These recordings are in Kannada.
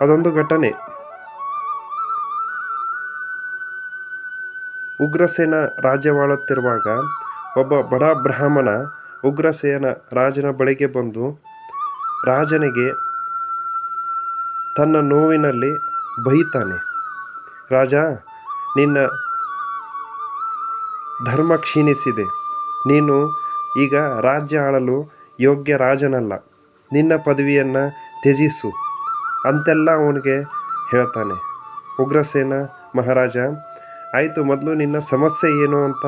ಅದೊಂದು ಘಟನೆ. ಉಗ್ರಸೇನ ರಾಜ್ಯವಾಳುತ್ತಿರುವಾಗ ಒಬ್ಬ ಬಡ ಬ್ರಾಹ್ಮಣ ಉಗ್ರಸೇನ ರಾಜನ ಬಳಿಗೆ ಬಂದು ರಾಜನಿಗೆ ತನ್ನ ನೋವಿನಲ್ಲಿ ಬೈತಾನೆ. ರಾಜ, ನಿನ್ನ ಧರ್ಮ ಕ್ಷೀಣಿಸಿದೆ. ನೀನು ಈಗ ರಾಜ್ಯ ಆಳಲು ಯೋಗ್ಯ ರಾಜನಲ್ಲ. ನಿನ್ನ ಪದವಿಯನ್ನು ತ್ಯಜಿಸು. ಅಂತೆಲ್ಲ ಅವನಿಗೆ ಹೇಳ್ತಾನೆ. ಉಗ್ರಸೇನ ಮಹಾರಾಜ, ಆಯಿತು, ಮೊದಲು ನಿನ್ನ ಸಮಸ್ಯೆ ಏನು ಅಂತ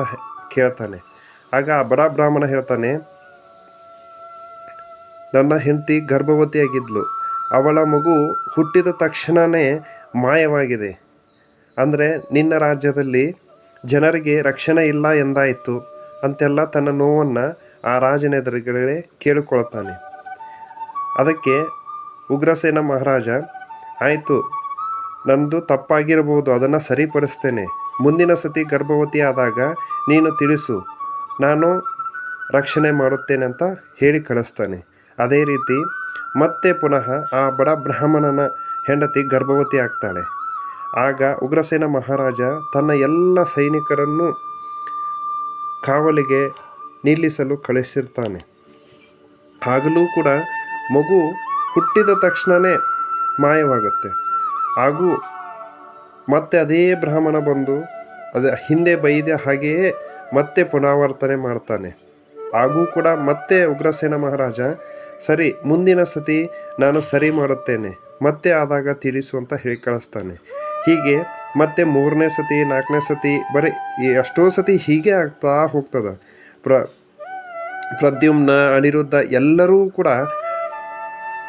ಕೇಳ್ತಾನೆ. ಆಗ ಆ ಬಡ ಬ್ರಾಹ್ಮಣ ಹೇಳ್ತಾನೆ, ನನ್ನ ಹೆಂಡತಿ ಗರ್ಭವತಿಯಾಗಿದ್ಲು. ಅವಳ ಮಗು ಹುಟ್ಟಿದ ತಕ್ಷಣವೇ ಮಾಯವಾಗಿದೆ. ಅಂದರೆ ನಿನ್ನ ರಾಜ್ಯದಲ್ಲಿ ಜನರಿಗೆ ರಕ್ಷಣೆ ಇಲ್ಲ ಎಂದಾಯಿತು ಅಂತೆಲ್ಲ ತನ್ನ ನೋವನ್ನು ಆ ರಾಜನ ಎದುರುಗಡೆ ಕೇಳಿಕೊಳ್ತಾನೆ. ಅದಕ್ಕೆ ಉಗ್ರಸೇನ ಮಹಾರಾಜ, ಆಯಿತು. ನಂದು ತಪ್ಪಾಗಿರಬಹುದು, ಅದನ್ನು ಸರಿಪಡಿಸ್ತೇನೆ. ಮುಂದಿನ ಸತಿ ಗರ್ಭವತಿ ಆದಾಗ ನೀನು ತಿಳಿಸು. ನಾನು ರಕ್ಷಣೆ ಮಾಡುತ್ತೇನೆ ಅಂತ ಹೇಳಿ ಕಳಿಸ್ತಾನೆ. ಅದೇ ರೀತಿ ಮತ್ತೆ ಪುನಃ ಆ ಬಡ ಬ್ರಾಹ್ಮಣನ ಹೆಂಡತಿ ಗರ್ಭವತಿ ಆಗ್ತಾಳೆ ಆಗ ಉಗ್ರಸೇನ ಮಹಾರಾಜ ತನ್ನ ಎಲ್ಲ ಸೈನಿಕರನ್ನು ಕಾವಲಿಗೆ ನಿಲ್ಲಿಸಲು ಕಳಿಸಿರ್ತಾನೆ. ಆಗಲೂ ಕೂಡ ಮಗು ಹುಟ್ಟಿದ ತಕ್ಷಣವೇ ಮಾಯವಾಗುತ್ತೆ. ಹಾಗೂ ಮತ್ತೆ ಅದೇ ಬ್ರಾಹ್ಮಣ ಬಂದು ಅದು ಹಿಂದೆ ಬೈದ ಹಾಗೆಯೇ ಮತ್ತೆ ಪುನರಾವರ್ತನೆ ಮಾಡ್ತಾನೆ. ಹಾಗೂ ಕೂಡ ಮತ್ತೆ ಉಗ್ರಸೇನ ಮಹಾರಾಜ, ಸರಿ, ಮುಂದಿನ ಸತಿ ನಾನು ಸರಿ ಮಾಡುತ್ತೇನೆ, ಮತ್ತೆ ಆದಾಗ ತಿಳಿಸು ಅಂತ ಹೇಳಿ ಕಳಿಸ್ತಾನೆ. ಹೀಗೆ ಮತ್ತೆ ಮೂರನೇ ಸತಿ, ನಾಲ್ಕನೇ ಸತಿ, ಬರೀ ಎಷ್ಟೋ ಸತಿ ಹೀಗೆ ಆಗ್ತಾ ಹೋಗ್ತದ. ಪ್ರ ಪ್ರದ್ಯುಮ್ನ ಅನಿರುದ್ಧ ಎಲ್ಲರೂ ಕೂಡ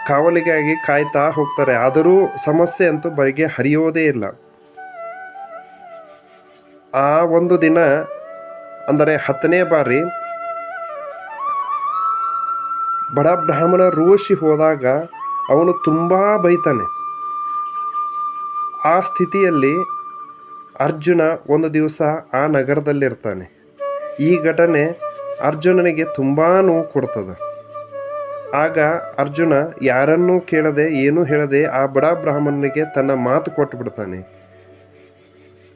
ಕಾವಲಿಗಾಗಿ ಕಾಯ್ತಾ ಹೋಗ್ತಾರೆ. ಆದರೂ ಸಮಸ್ಯೆ ಅಂತೂ ಬರಿಗೆ ಹರಿಯೋದೇ ಇಲ್ಲ. ಆ ಒಂದು ದಿನ, ಅಂದರೆ ಹತ್ತನೇ ಬಾರಿ, ಬಡ ಬ್ರಾಹ್ಮಣ ರೋಷಿ ಹೋದಾಗ ಅವನು ತುಂಬ ಬೈತಾನೆ. ಆ ಸ್ಥಿತಿಯಲ್ಲಿ ಅರ್ಜುನ ಒಂದು ದಿವಸ ಆ ನಗರದಲ್ಲಿರ್ತಾನೆ. ಈ ಘಟನೆ ಅರ್ಜುನನಿಗೆ ತುಂಬ ನೋವು ಕೊಡ್ತದೆ. ಆಗ ಅರ್ಜುನ, ಯಾರನ್ನೂ ಕೇಳದೆ ಏನೂ ಹೇಳದೆ ಆ ಬಡ ಬ್ರಾಹ್ಮಣನಿಗೆ ತನ್ನ ಮಾತು ಕೊಟ್ಟು ಬಿಡ್ತಾನೆ.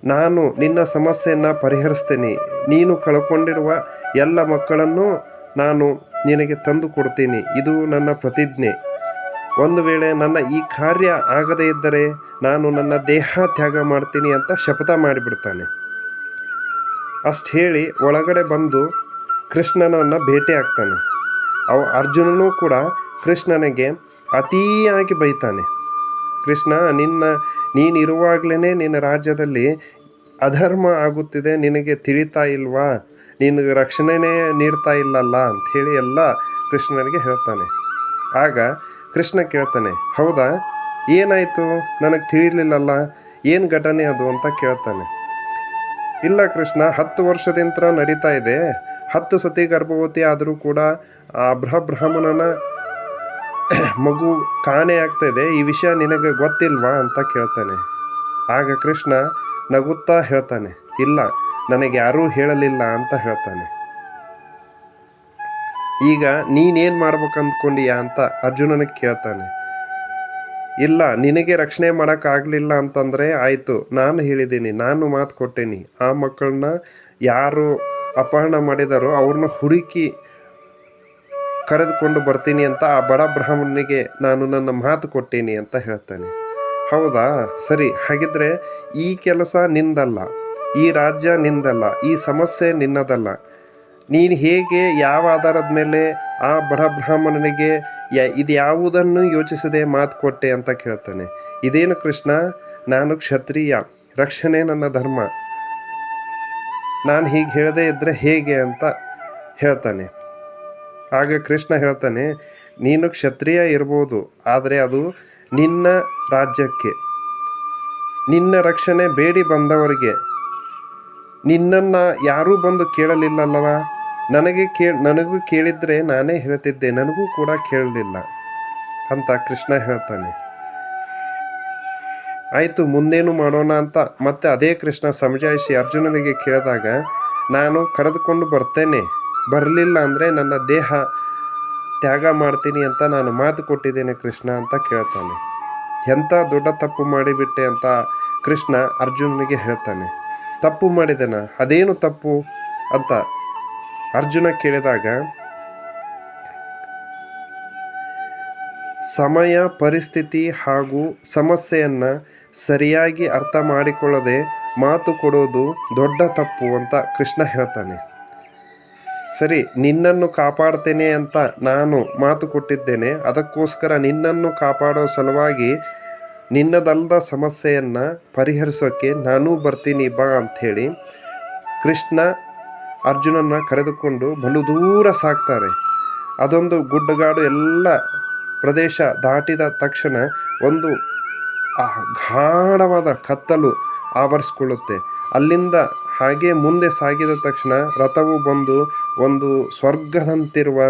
ನಾನು ನಿನ್ನ ಸಮಸ್ಯೆಯನ್ನು ಪರಿಹರಿಸ್ತೇನೆ. ನೀನು ಕಳ್ಕೊಂಡಿರುವ ಎಲ್ಲ ಮಕ್ಕಳನ್ನು ನಾನು ನಿನಗೆ ತಂದು ಕೊಡ್ತೀನಿ. ಇದು ನನ್ನ ಪ್ರತಿಜ್ಞೆ. ಒಂದು ವೇಳೆ ನನ್ನ ಈ ಕಾರ್ಯ ಆಗದೇ ಇದ್ದರೆ ನಾನು ನನ್ನ ದೇಹ ತ್ಯಾಗ ಮಾಡ್ತೀನಿ ಅಂತ ಶಪಥ ಮಾಡಿಬಿಡ್ತಾನೆ. ಅಷ್ಟು ಹೇಳಿ ಒಳಗಡೆ ಬಂದು ಕೃಷ್ಣನನ್ನು ಭೇಟಿ ಆಗ್ತಾನೆ. ಅವ ಅರ್ಜುನನೂ ಕೂಡ ಕೃಷ್ಣನಿಗೆ ಅತಿಯಾಗಿ ಬೈತಾನೆ. ಕೃಷ್ಣ, ನಿನ್ನ ನೀನಿರುವಾಗಲೇ ನಿನ್ನ ರಾಜ್ಯದಲ್ಲಿ ಅಧರ್ಮ ಆಗುತ್ತಿದೆ, ನಿನಗೆ ತಿಳಿತಾ ಇಲ್ವಾ? ನಿನಗೆ ರಕ್ಷಣೆನೇ ನೀಡ್ತಾ ಇಲ್ಲಲ್ಲ ಅಂಥೇಳಿ ಎಲ್ಲ ಕೃಷ್ಣನಿಗೆ ಹೇಳ್ತಾನೆ. ಆಗ ಕೃಷ್ಣ ಕೇಳ್ತಾನೆ, ಹೌದಾ? ಏನಾಯಿತು? ನನಗೆ ತಿಳಿಲಿಲ್ಲಲ್ಲ? ಏನು ಘಟನೆ ಅದು? ಅಂತ ಕೇಳ್ತಾನೆ. ಇಲ್ಲ ಕೃಷ್ಣ, ಹತ್ತು ವರ್ಷದಿಂದ ನಡೀತಾ ಇದೆ. ಹತ್ತು ಸತಿ ಗರ್ಭವತಿ ಆದರೂ ಕೂಡ ಆ ಬೃಹಬ್ರಾಹ್ಮಣನ ಮಗು ಕಾಣೆ ಆಗ್ತಾ ಇದೆ. ಈ ವಿಷಯ ನಿನಗೆ ಗೊತ್ತಿಲ್ವಾ ಅಂತ ಕೇಳ್ತಾನೆ. ಆಗ ಕೃಷ್ಣ ನಗುತ್ತಾ ಹೇಳ್ತಾನೆ, ಇಲ್ಲ, ನನಗೆ ಯಾರೂ ಹೇಳಲಿಲ್ಲ ಅಂತ ಹೇಳ್ತಾನೆ. ಈಗ ನೀನೇನು ಮಾಡ್ಬೇಕು ಅಂದ್ಕೊಂಡೀಯಾ ಅಂತ ಅರ್ಜುನನಿಗೆ ಕೇಳ್ತಾನೆ. ಇಲ್ಲ, ನಿನಗೆ ರಕ್ಷಣೆ ಮಾಡೋಕ್ಕಾಗಲಿಲ್ಲ ಅಂತಂದರೆ ಆಯಿತು, ನಾನು ಹೇಳಿದ್ದೀನಿ, ನಾನು ಮಾತು ಕೊಟ್ಟೇನಿ. ಆ ಮಕ್ಕಳನ್ನ ಯಾರು ಅಪಹರಣ ಮಾಡಿದಾರೋ ಅವ್ರನ್ನ ಹುಡುಕಿ ಕರೆದುಕೊಂಡು ಬರ್ತೀನಿ ಅಂತ ಆ ಬಡ ಬ್ರಾಹ್ಮಣನಿಗೆ ನಾನು ನನ್ನ ಮಾತು ಕೊಟ್ಟೀನಿ ಅಂತ ಹೇಳ್ತಾನೆ. ಹೌದಾ? ಸರಿ, ಹಾಗಿದ್ರೆ ಈ ಕೆಲಸ ನಿಂದಲ್ಲ. ಈ ರಾಜ್ಯ ನಿಂದಲ್ಲ. ಈ ಸಮಸ್ಯೆ ನಿನ್ನದಲ್ಲ. ನೀನು ಹೇಗೆ ಯಾವ ಆಧಾರದ ಮೇಲೆ ಆ ಬಡ ಬ್ರಾಹ್ಮಣನಿಗೆ ಯ ಇದು ಯಾವುದನ್ನು ಯೋಚಿಸದೆ ಮಾತು ಕೊಟ್ಟೆ ಅಂತ ಕೇಳ್ತಾನೆ. ಇದೇನು ಕೃಷ್ಣ? ನಾನು ಕ್ಷತ್ರಿಯ. ರಕ್ಷಣೆ ನನ್ನ ಧರ್ಮ. ನಾನು ಹೀಗೆ ಹೇಳದೇ ಇದ್ದರೆ ಹೇಗೆ ಅಂತ ಹೇಳ್ತಾನೆ. ಆಗ ಕೃಷ್ಣ ಹೇಳ್ತಾನೆ, ನೀನು ಕ್ಷತ್ರಿಯ ಇರ್ಬೋದು, ಆದರೆ ಅದು ನಿನ್ನ ರಾಜ್ಯಕ್ಕೆ. ನಿನ್ನ ರಕ್ಷಣೆ ಬೇಡಿ ಬಂದವರಿಗೆ. ನಿನ್ನನ್ನು ಯಾರೂ ಬಂದು ಕೇಳಲಿಲ್ಲಲ್ಲ ನನಗೆ ಕೇ, ನನಗೂ ಕೇಳಿದರೆ ನಾನೇ ಹೇಳ್ತಿದ್ದೆ, ನನಗೂ ಕೂಡ ಕೇಳಲಿಲ್ಲ, ಅಂತ ಕೃಷ್ಣ ಹೇಳ್ತಾನೆ. ಆಯಿತು, ಮುಂದೇನು ಮಾಡೋಣ ಅಂತ ಮತ್ತೆ ಅದೇ ಕೃಷ್ಣ ಸಮಜಾಯಿಸಿ ಅರ್ಜುನನಿಗೆ ಕೇಳಿದಾಗ, ನಾನು ಕರೆದುಕೊಂಡು ಬರ್ತೇನೆ. ಬರಲಿಲ್ಲ ಅಂದರೆ ನನ್ನ ದೇಹ ತ್ಯಾಗ ಮಾಡ್ತೀನಿ ಅಂತ ನಾನು ಮಾತು ಕೊಟ್ಟಿದ್ದೇನೆ ಕೃಷ್ಣ ಅಂತ ಕೇಳ್ತಾನೆ. ಎಂಥ ದೊಡ್ಡ ತಪ್ಪು ಮಾಡಿಬಿಟ್ಟೆ ಅಂತ ಕೃಷ್ಣ ಅರ್ಜುನನಿಗೆ ಹೇಳ್ತಾನೆ. ತಪ್ಪು ಮಾಡಿದನ? ಅದೇನು ತಪ್ಪು ಅಂತ ಅರ್ಜುನ ಕೇಳಿದಾಗ, ಸಮಯ, ಪರಿಸ್ಥಿತಿ ಹಾಗೂ ಸಮಸ್ಯೆಯನ್ನು ಸರಿಯಾಗಿ ಅರ್ಥ ಮಾಡಿಕೊಳ್ಳದೆ ಮಾತು ಕೊಡೋದು ದೊಡ್ಡ ತಪ್ಪು ಅಂತ ಕೃಷ್ಣ ಹೇಳ್ತಾನೆ. ಸರಿ, ನಿನ್ನನ್ನು ಕಾಪಾಡ್ತೇನೆ ಅಂತ ನಾನು ಮಾತು ಕೊಟ್ಟಿದ್ದೇನೆ. ಅದಕ್ಕೋಸ್ಕರ ನಿನ್ನನ್ನು ಕಾಪಾಡೋ ಸಲುವಾಗಿ ನಿನ್ನದಲ್ಲದ ಸಮಸ್ಯೆಯನ್ನು ಪರಿಹರಿಸೋಕ್ಕೆ ನಾನೂ ಬರ್ತೀನಿ, ಬಾ ಅಂಥೇಳಿ ಕೃಷ್ಣ ಅರ್ಜುನನ್ನ ಕರೆದುಕೊಂಡು ಬಲು ದೂರ ಸಾಕ್ತಾರೆ ಅದೊಂದು ಗುಡ್ಡಗಾಡು ಎಲ್ಲ ಪ್ರದೇಶ ದಾಟಿದ ತಕ್ಷಣ ಒಂದು ಗಾಢವಾದ ಕತ್ತಲು ಆವರಿಸ್ಕೊಳ್ಳುತ್ತೆ. ಅಲ್ಲಿಂದ ಹಾಗೆ ಮುಂದೆ ಸಾಗಿದ ತಕ್ಷಣ ರಥವು ಬಂದು ಒಂದು ಸ್ವರ್ಗದಂತಿರುವ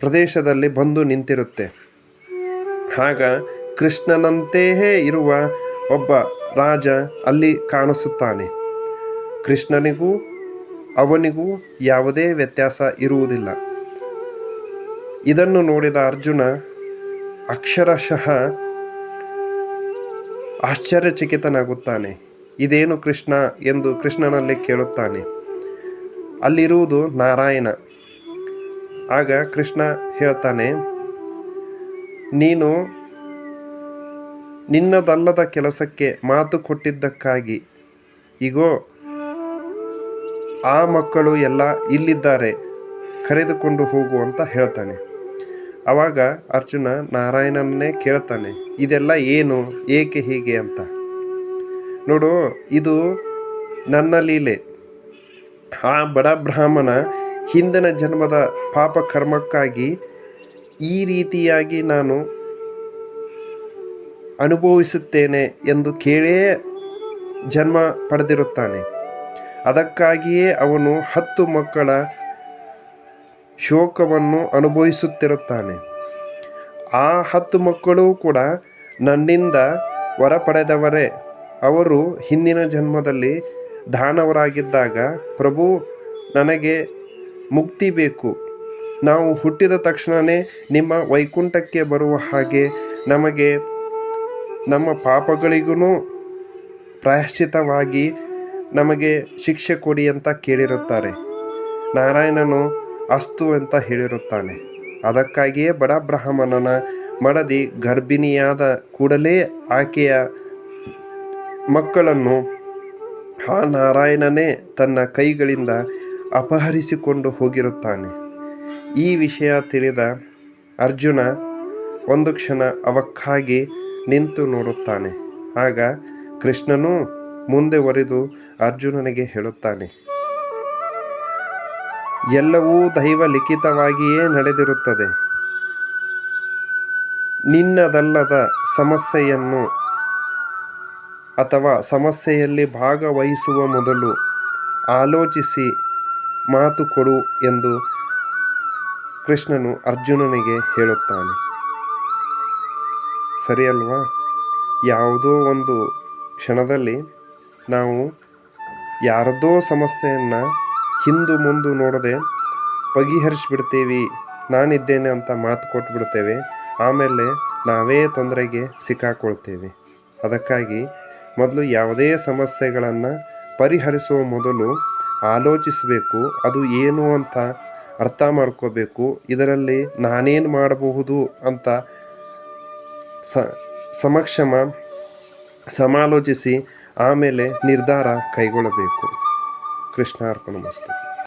ಪ್ರದೇಶದಲ್ಲಿ ಬಂದು ನಿಂತಿರುತ್ತೆ. ಆಗ ಕೃಷ್ಣನಂತೆಯೇ ಇರುವ ಒಬ್ಬ ರಾಜ ಅಲ್ಲಿ ಕಾಣಿಸುತ್ತಾನೆ. ಕೃಷ್ಣನಿಗೂ ಅವನಿಗೂ ಯಾವುದೇ ವ್ಯತ್ಯಾಸ ಇರುವುದಿಲ್ಲ. ಇದನ್ನು ನೋಡಿದ ಅರ್ಜುನ ಅಕ್ಷರಶಃ ಆಶ್ಚರ್ಯಚಕಿತನಾಗುತ್ತಾನೆ. ಇದೇನು ಕೃಷ್ಣ ಎಂದು ಕೃಷ್ಣನಲ್ಲಿ ಕೇಳುತ್ತಾನೆ. ಅಲ್ಲಿರುವುದು ನಾರಾಯಣ. ಆಗ ಕೃಷ್ಣ ಹೇಳ್ತಾನೆ, ನೀನು ನಿನ್ನದಲ್ಲದ ಕೆಲಸಕ್ಕೆ ಮಾತು ಕೊಟ್ಟಿದ್ದಕ್ಕಾಗಿ ಈಗೋ ಆ ಮಕ್ಕಳು ಎಲ್ಲ ಇಲ್ಲಿದ್ದಾರೆ, ಕರೆದುಕೊಂಡು ಹೋಗು ಅಂತ ಹೇಳ್ತಾನೆ. ಆವಾಗ ಅರ್ಜುನ ನಾರಾಯಣನನ್ನೇ ಕೇಳ್ತಾನೆ, ಇದೆಲ್ಲ ಏನು, ಏಕೆ ಹೀಗೆ ಅಂತ. ನೋಡು, ಇದು ನನ್ನ ಲೀಲೆ. ಆ ಬಡ ಬ್ರಾಹ್ಮಣ ಹಿಂದಿನ ಜನ್ಮದ ಪಾಪ ಕರ್ಮಕ್ಕಾಗಿ ಈ ರೀತಿಯಾಗಿ ನಾನು ಅನುಭವಿಸುತ್ತೇನೆ ಎಂದು ಕೇಳೇ ಜನ್ಮ ಪಡೆದಿರುತ್ತಾನೆ. ಅದಕ್ಕಾಗಿಯೇ ಅವನು ಹತ್ತು ಮಕ್ಕಳ ಶೋಕವನ್ನು ಅನುಭವಿಸುತ್ತಿರುತ್ತಾನೆ. ಆ ಹತ್ತು ಮಕ್ಕಳು ಕೂಡ ನನ್ನಿಂದ ವರ ಪಡೆದವರೇ ಅವರು ಹಿಂದಿನ ಜನ್ಮದಲ್ಲಿ ದಾನವರಾಗಿದ್ದಾಗ ಪ್ರಭು ನನಗೆ ಮುಕ್ತಿ ಬೇಕು. ನಾವು ಹುಟ್ಟಿದ ತಕ್ಷಣವೇ ನಿಮ್ಮ ವೈಕುಂಠಕ್ಕೆ ಬರುವ ಹಾಗೆ ನಮಗೆ ನಮ್ಮ ಪಾಪಗಳಿಗೂ ಪ್ರಾಯಶ್ಚಿತವಾಗಿ ನಮಗೆ ಶಿಕ್ಷೆ ಕೊಡಿ ಅಂತ ಕೇಳಿರುತ್ತಾರೆ. ನಾರಾಯಣನು ಅಸ್ತು ಅಂತ ಹೇಳಿರುತ್ತಾನೆ. ಅದಕ್ಕಾಗಿಯೇ ಬಡ ಬ್ರಾಹ್ಮಣನ ಮಡದಿ ಗರ್ಭಿಣಿಯಾದ ಕೂಡಲೇ ಆಕೆಯ ಮಕ್ಕಳನ್ನು ಆ ನಾರಾಯಣನೇ ತನ್ನ ಕೈಗಳಿಂದ ಅಪಹರಿಸಿಕೊಂಡು ಹೋಗಿರುತ್ತಾನೆ. ಈ ವಿಷಯ ತಿಳಿದ ಅರ್ಜುನ ಒಂದು ಕ್ಷಣ ಅವಕ್ಕಾಗಿ ನಿಂತು ನೋಡುತ್ತಾನೆ. ಆಗ ಕೃಷ್ಣನು ಮುಂದೆ ಒರೆದು ಅರ್ಜುನನಿಗೆ ಹೇಳುತ್ತಾನೆ, ಎಲ್ಲವೂ ದೈವ ಲಿಖಿತವಾಗಿಯೇ ನಡೆದಿರುತ್ತದೆ. ನಿನ್ನದಲ್ಲದ ಸಮಸ್ಯೆಯನ್ನು ಅಥವಾ ಸಮಸ್ಯೆಯಲ್ಲಿ ಭಾಗವಹಿಸುವ ಮೊದಲು ಆಲೋಚಿಸಿ ಮಾತು ಕೊಡು ಎಂದು ಕೃಷ್ಣನು ಅರ್ಜುನನಿಗೆ ಹೇಳುತ್ತಾನೆ. ಸರಿಯಲ್ವಾ? ಯಾವುದೋ ಒಂದು ಕ್ಷಣದಲ್ಲಿ ನಾವು ಯಾರದೋ ಸಮಸ್ಯೆಯನ್ನು ಹಿಂದು ಮುಂದು ನೋಡದೆ ಬಗೆಹರಿಸ್ಬಿಡ್ತೀವಿ, ನಾನಿದ್ದೇನೆ ಅಂತ ಮಾತು ಕೊಟ್ಬಿಡ್ತೇವೆ, ಆಮೇಲೆ ನಾವೇ ತೊಂದರೆಗೆ ಸಿಕ್ಕಾಕೊಳ್ತೇವೆ. ಅದಕ್ಕಾಗಿ ಮೊದಲು ಯಾವುದೇ ಸಮಸ್ಯೆಗಳನ್ನು ಪರಿಹರಿಸುವ ಮೊದಲು ಆಲೋಚಿಸಬೇಕು, ಅದು ಏನು ಅಂತ ಅರ್ಥ ಮಾಡ್ಕೋಬೇಕು, ಇದರಲ್ಲಿ ನಾನೇನು ಮಾಡಬಹುದು ಅಂತ ಸಮಕ್ಷಮ ಸಮಾಲೋಚಿಸಿ ಆಮೇಲೆ ನಿರ್ಧಾರ ಕೈಗೊಳ್ಳಬೇಕು. ಕೃಷ್ಣಾರ್ಪಣ ಮಸ್ತು.